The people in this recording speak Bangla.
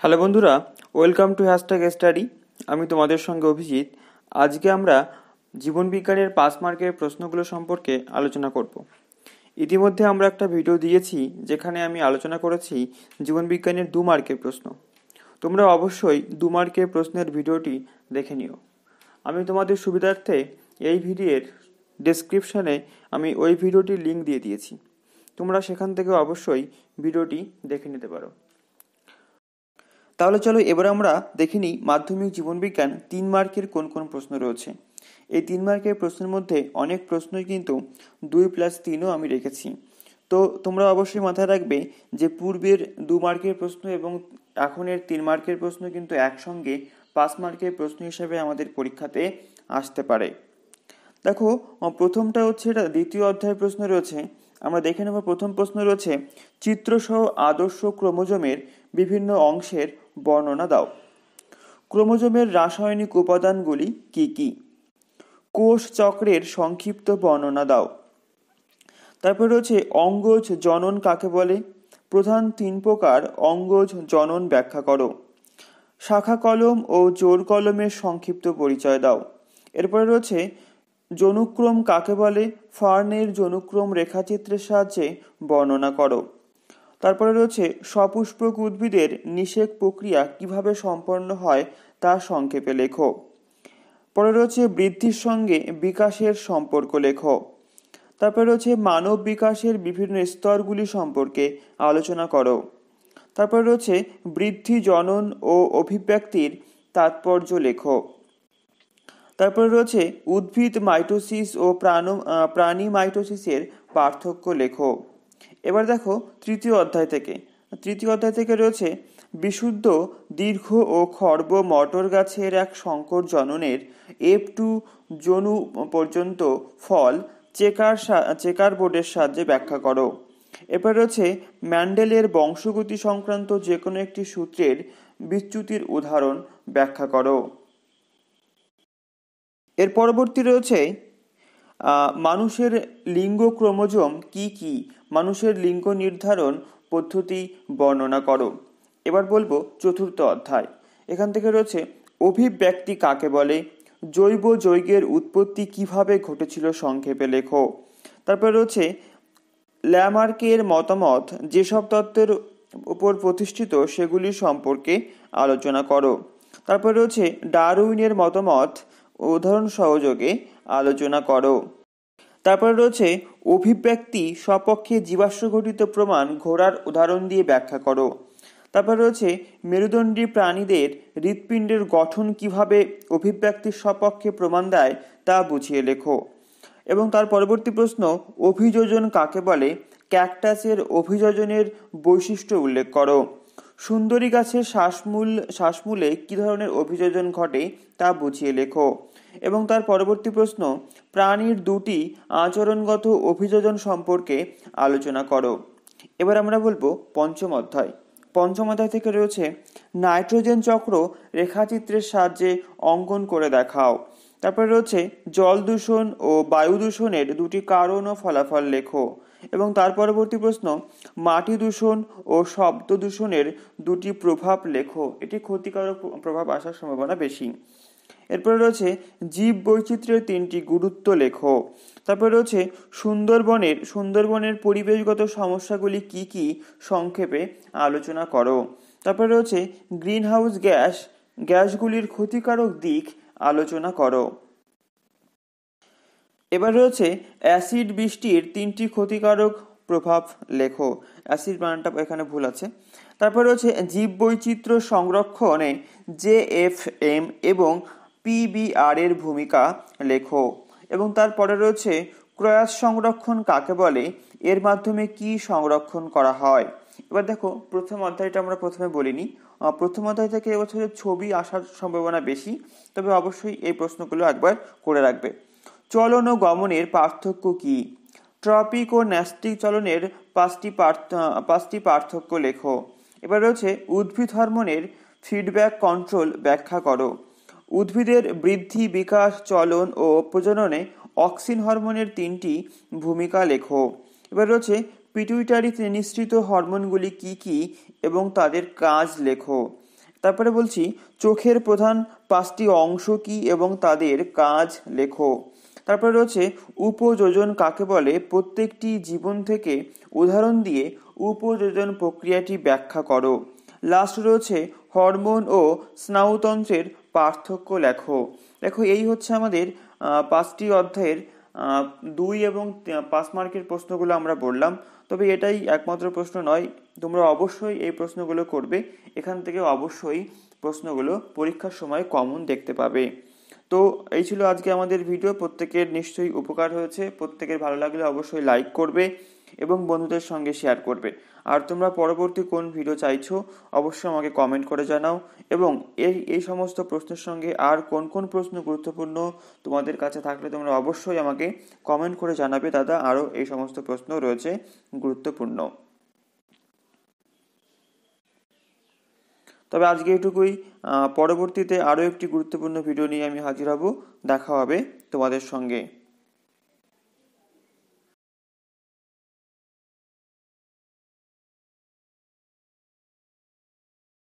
হ্যালো বন্ধুরা, ওয়েলকাম টু হ্যাশট্যাগ স্টাডি। আমি তোমাদের সঙ্গে অভিজিৎ। আজকে আমরা জীবনবিজ্ঞানের পাস মার্কের প্রশ্নগুলো সম্পর্কে আলোচনা করব। ইতিমধ্যে আমরা একটা ভিডিও দিয়েছি, যেখানে আমি আলোচনা করেছি জীবনবিজ্ঞানের দু মার্কের প্রশ্ন। তোমরা অবশ্যই দু মার্কের প্রশ্নের ভিডিওটি দেখে নিও। আমি তোমাদের সুবিধার্থে এই ভিডিওর ডেসক্রিপশানে আমি ওই ভিডিওটির লিঙ্ক দিয়ে দিয়েছি। তোমরা সেখান থেকে অবশ্যই ভিডিওটি দেখে নিতে পারো। তাহলে চলো এবার আমরা দেখে নিই মাধ্যমিক জীবনবিজ্ঞান তিন মার্কের কোন কোন প্রশ্ন রয়েছে। এই তিন মার্কের প্রশ্নের মধ্যে অনেক প্রশ্নই কিন্তু দুই প্লাস তিনও আমি রেখেছি। তো তোমরা অবশ্যই মাথায় রাখবে যে পূর্বের দু মার্কের প্রশ্ন এবং এখনের তিন মার্কের প্রশ্ন কিন্তু একসঙ্গে পাঁচ মার্কের প্রশ্ন হিসেবে আমাদের পরীক্ষাতে আসতে পারে। দেখো, প্রথমটা হচ্ছে এটা দ্বিতীয় অধ্যায়ের প্রশ্ন রয়েছে। আমরা দেখে নেব প্রথম প্রশ্ন রয়েছে, চিত্রসহ আদর্শ ক্রোমোজোমের বিভিন্ন অংশের বর্ণনা দাও। ক্রোমোজোমের রাসায়নিক উপাদানগুলি কি কি? কোষ চক্রের সংক্ষিপ্ত বর্ণনা দাও। তারপর রয়েছে, অঙ্গজ জনন কাকে বলে? প্রধান তিন প্রকার অঙ্গজ জনন ব্যাখ্যা করো। শাখা কলম ও জোর কলমের সংক্ষিপ্ত পরিচয় দাও। এরপরে রয়েছে জনুক্রম কাকে বলে? ফার্নের জনুক্রম রেখাচিত্রের সাহায্যে বর্ণনা করো। তারপরে রয়েছে, সপুষ্পক উদ্ভিদের নিষেক প্রক্রিয়া কীভাবে সম্পন্ন হয় তা সংক্ষেপে লেখো। পরে রয়েছে, বৃদ্ধির সঙ্গে বিকাশের সম্পর্ক লেখো। তারপরে রয়েছে, মানব বিকাশের বিভিন্ন স্তরগুলি সম্পর্কে আলোচনা করো। তারপরে রয়েছে, বৃদ্ধি, জনন ও অভিব্যক্তির তাৎপর্য লেখো। তারপরে রয়েছে উদ্ভিদ মাইটোসিস ও প্রাণ প্রাণী মাইটোসিসের পার্থক্য লেখো। এবার দেখো তৃতীয় অধ্যায় থেকে। তৃতীয় অধ্যায় থেকে রয়েছে বিশুদ্ধ, দীর্ঘ ও খর্ব মটর গাছের এক সংকর জননের এফ টু জনু পর্যন্ত ফল চেকার চেকার বোর্ডের সাহায্যে ব্যাখ্যা করো। এরপর রয়েছে ম্যান্ডেলের বংশগতি সংক্রান্ত যে কোনো একটি সূত্রের বিচ্যুতির উদাহরণ ব্যাখ্যা করো। এর পরবর্তী রয়েছে মানুষের লিঙ্গ ক্রোমোজোম কি কি? মানুষের লিঙ্গ নির্ধারণ পদ্ধতি বর্ণনা করো। এবার বলব চতুর্থ অধ্যায়। এখান থেকে রয়েছে, অভিব্যক্তি কাকে বলে? জৈব যৌগের উৎপত্তি কীভাবে ঘটেছিল সংক্ষেপে লেখো। তারপর রয়েছে, ল্যামার্কের মতামত, যেসব তত্ত্বের উপর প্রতিষ্ঠিত সেগুলি সম্পর্কে আলোচনা করো। তারপর রয়েছে, ডারউইনের মতামত উদাহরণ সহযোগে আলোচনা করো। তারপরে রয়েছে, অভিব্যক্তি সপক্ষে জীবাশ্ম ঘটিত প্রমাণ ঘোড়ার উদাহরণ দিয়ে ব্যাখ্যা করো। তারপর রয়েছে, মেরুদণ্ডী প্রাণীদের হৃৎপিণ্ডের গঠন কীভাবে অভিব্যক্তির সপক্ষে প্রমাণ দেয় তা বুঝিয়ে লেখো। এবং তার পরবর্তী প্রশ্ন, অভিযোজন কাকে বলে? ক্যাকটাসের অভিযোজনের বৈশিষ্ট্য উল্লেখ করো। সুন্দরী গাছের শ্বাসমূল শ্বাসমূলে কী ধরনের অভিযোজন ঘটে তা বুঝিয়ে লেখো। এবং তার পরবর্তী প্রশ্ন, প্রাণীর দুটি আচরণগত অভিযোজন সম্পর্কে আলোচনা করো। এবার আমরা বলব পঞ্চম অধ্যায়। পঞ্চম অধ্যায় থেকে রয়েছে, নাইট্রোজেন চক্র রেখাচিত্রের সাহায্যে অঙ্কন করে দেখাও। তারপরে রয়েছে, জল দূষণ ও বায়ু দূষণের দুটি কারণ ও ফলাফল লেখো। এবং তার পরবর্তী প্রশ্ন, মাটি দূষণ ও শব্দ দূষণের দুটি প্রভাব লেখো। এটি ক্ষতিকারক প্রভাব আসার সম্ভাবনা বেশি। এরপরে রয়েছে জীব বৈচিত্র্যের তিনটি গুরুত্ব লেখো। তারপরে রয়েছে সুন্দরবনের সুন্দরবনের পরিবেশগত সমস্যাগুলি কি কি সংক্ষেপে আলোচনা করো। তারপরে রয়েছে গ্রিন হাউস গ্যাস, গ্যাসগুলির ক্ষতিকারক দিক আলোচনা করো। এবার রয়েছে অ্যাসিড বৃষ্টির তিনটি ক্ষতিকারক প্রভাব লেখো। অ্যাসিড বানানটা এখানে ভুল আছে। তারপর রয়েছে জীব বৈচিত্র্য সংরক্ষণে জে এফ এম এবং পিবিআর এর ভূমিকা লেখো। এবং তারপরে রয়েছে, ক্রয়াস সংরক্ষণ কাকে বলে? এর মাধ্যমে কি সংরক্ষণ করা হয়? এবার দেখো, প্রথম অধ্যায়টা আমরা প্রথমে বলিনি। প্রথম অধ্যায় থেকে এবছরের ছবি আসার সম্ভাবনা বেশি, তবে অবশ্যই এই প্রশ্নগুলো একবার করে রাখবে। চলন ও গমনের পার্থক্য কি? ট্রপিক ও ন্যাস্টিক চলনের পাঁচটি পাঁচটি পার্থক্য লেখো। এবার রয়েছে, উদ্ভিদ হরমোনের ফিডব্যাক কন্ট্রোল ব্যাখ্যা করো। উদ্ভিদের বৃদ্ধি, বিকাশ, চলন ও প্রজননে অক্সিন হরমোনের তিনটি ভূমিকা লেখো। এবার রয়েছে পিটুইটারিতে নিঃসৃত হরমোনগুলি কি কি এবং তাদের কাজ লেখো। তারপরে বলছি, চোখের প্রধান পাঁচটি অংশ কি এবং তাদের কাজ লেখো। তারপরে রয়েছে, উপযোজন কাকে বলে? প্রত্যেকটি জীবন থেকে উদাহরণ দিয়ে উপযোজন প্রক্রিয়াটি ব্যাখ্যা করো। লাস্ট রয়েছে হরমোন ও স্নায়ুতন্ত্রের পার্থক্য লেখো। দেখো, এই হচ্ছে আমাদের পাঁচটি অধ্যায়ের দুই এবং পাঁচ মার্কের প্রশ্নগুলো আমরা বললাম। তবে এটাই একমাত্র প্রশ্ন নয়, তোমরা অবশ্যই এই প্রশ্নগুলো করবে। এখান থেকে অবশ্যই প্রশ্নগুলো পরীক্ষার সময় কমন দেখতে পাবে। তো এই ছিল আজকে আমাদের ভিডিও। প্রত্যেকের নিশ্চয়ই উপকার হয়েছে। প্রত্যেকের ভালো লাগলে অবশ্যই লাইক করবে। এবং বন্ধুদের সঙ্গে শেয়ার করবে। আর তোমরা পরবর্তী কোন ভিডিও চাইছো, অবশ্যই আমাকে কমেন্ট করে জানাও এবং এই এই সমস্ত প্রশ্নের সঙ্গে আর কোন কোন প্রশ্ন গুরুত্বপূর্ণ তোমাদের কাছে থাকলে তোমরা অবশ্যই আমাকে কমেন্ট করে জানাবে। দাদা, আরও এই সমস্ত প্রশ্ন রয়েছে, গুরুত্বপূর্ণ। তবে আজকে এটুকুই। পরবর্তীতে আরও একটি গুরুত্বপূর্ণ ভিডিও নিয়ে আমি হাজির হব। দেখা হবে তোমাদের সঙ্গে।